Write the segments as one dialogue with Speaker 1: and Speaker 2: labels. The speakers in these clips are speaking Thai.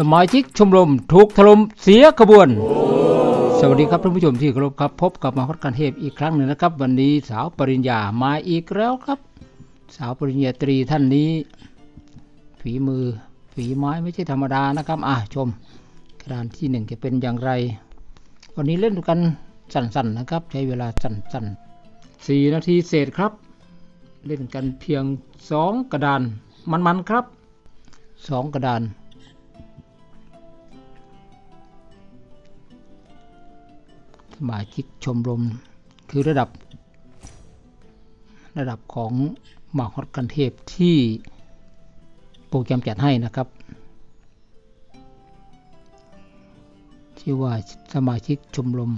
Speaker 1: สมาชิกชมรมถูกถล่มเสียขบวน สวัสดีครับท่านผู้ชมที่เคารพครับ พบกับมาฮอดกันเทพอีกครั้งหนึ่งนะครับ วันนี้สาวปริญญามาอีกแล้วครับ สาวปริญญาตรีท่านนี้ ฝีมือฝีไม้ไม่ใช่ธรรมดานะครับ อะชมกระดานที่หนึ่งจะเป็นอย่างไร วันนี้เล่นกันสั้นๆนะครับ ใช้เวลาสั้นๆสี่นาทีเศษครับ เล่นกันเพียงสองกระดานมันๆครับสองกระดาน สมาชิกชมรม คือระดับ ระดับของหมากฮอตกันเทพที่โปรแกรมจัดให้นะครับชื่อว่าสมาชิกชมรม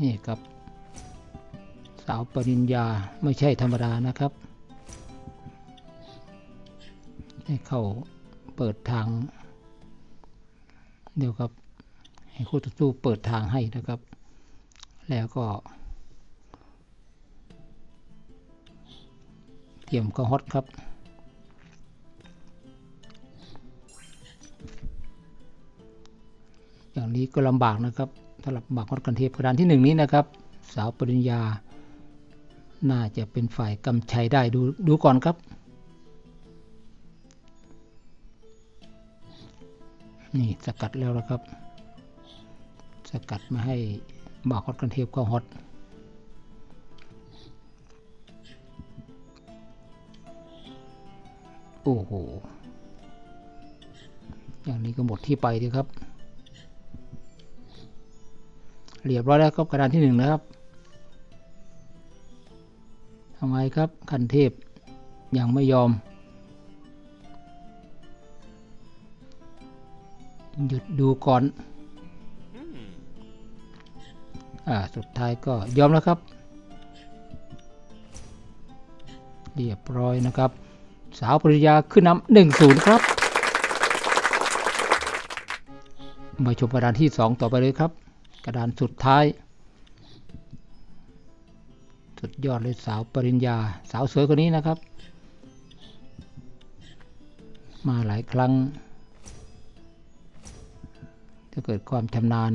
Speaker 1: นี่ครับ สาวปริญญาไม่ใช่ธรรมดานะครับให้เข้าเปิดทาง เดี๋ยวครับให้คู่ต่อสู้เปิดทางให้นะครับ แล้วก็ เตรียมก็ฮอตครับอย่างนี้ก็ลำบากนะครับสำหรับหมากฮอตกันเทพกระดานที่หนึ่งนี้นะครับ สาวปริญญา น่าจะเป็นฝ่ายกำชัยได้ดูดูก่อนครับ นี่สกัดแล้วนะครับ สกัดมาให้หมากฮอตกันเทพก็ฮอตโอ้โห อย่างนี้ก็หมดที่ไปดีครับ เรียบร้อยแล้วครับกระดานที่หนึ่งนะครับทำไมครับคันเทพยังไม่ยอม หยุดดูก่อนอ่าสุดท้ายก็ยอมแล้วครับ เรียบร้อยนะครับ สาวปริยาขึ้นนำหนึ่งศูนย์ครับ มาชมกระดานที่สองต่อไปเลยครับ กระดานสุดท้าย สุดยอดเลยสาวปริญญา สาวสวยคนนี้นะครับ มาหลายครั้ง จะเกิดความชำนาญ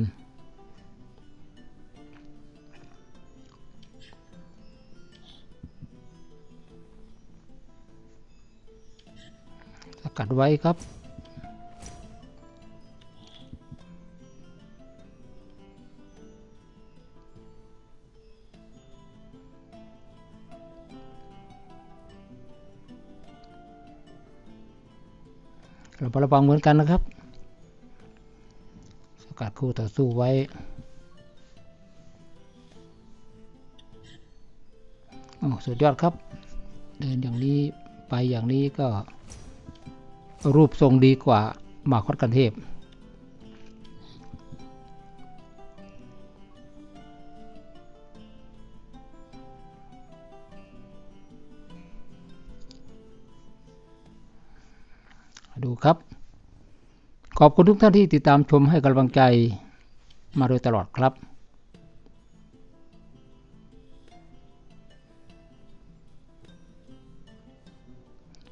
Speaker 1: สกัดไว้ครับเราระวังเหมือนกันนะครับ กัดคู่ต่อสู้ไว้ โอ้สุดยอดครับ เดินอย่างนี้ไปอย่างนี้ก็ รูปทรงดีกว่าหมากคดกันเทพดูครับ ขอบคุณทุกท่านที่ติดตามชมให้กำลังใจมาโดยตลอดครับ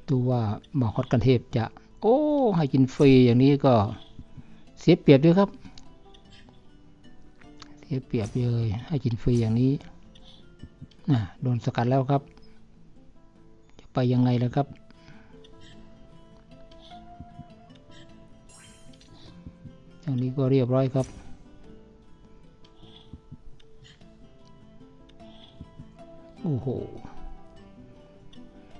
Speaker 1: ดูว่าหมอฮอตกันเทพจะ โอ้ ให้กินฟรีอย่างนี้ก็เสียเปรียบด้วยครับ เสียเปรียบเลย ให้กินฟรีอย่างนี้นะโดนสกัดแล้วครับ จะไปยังไงแล่ะครับ อย่างนี้ก็เรียบร้อยครับโอ้โห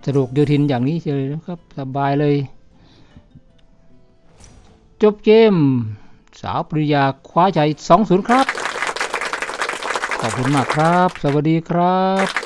Speaker 1: สะดวกโยทินอย่างนี้เลยนะครับ สบายเลย จบเกม สาวปริยาคว้าชัย2-0 ครับ ขอบคุณมากครับ สวัสดีครับ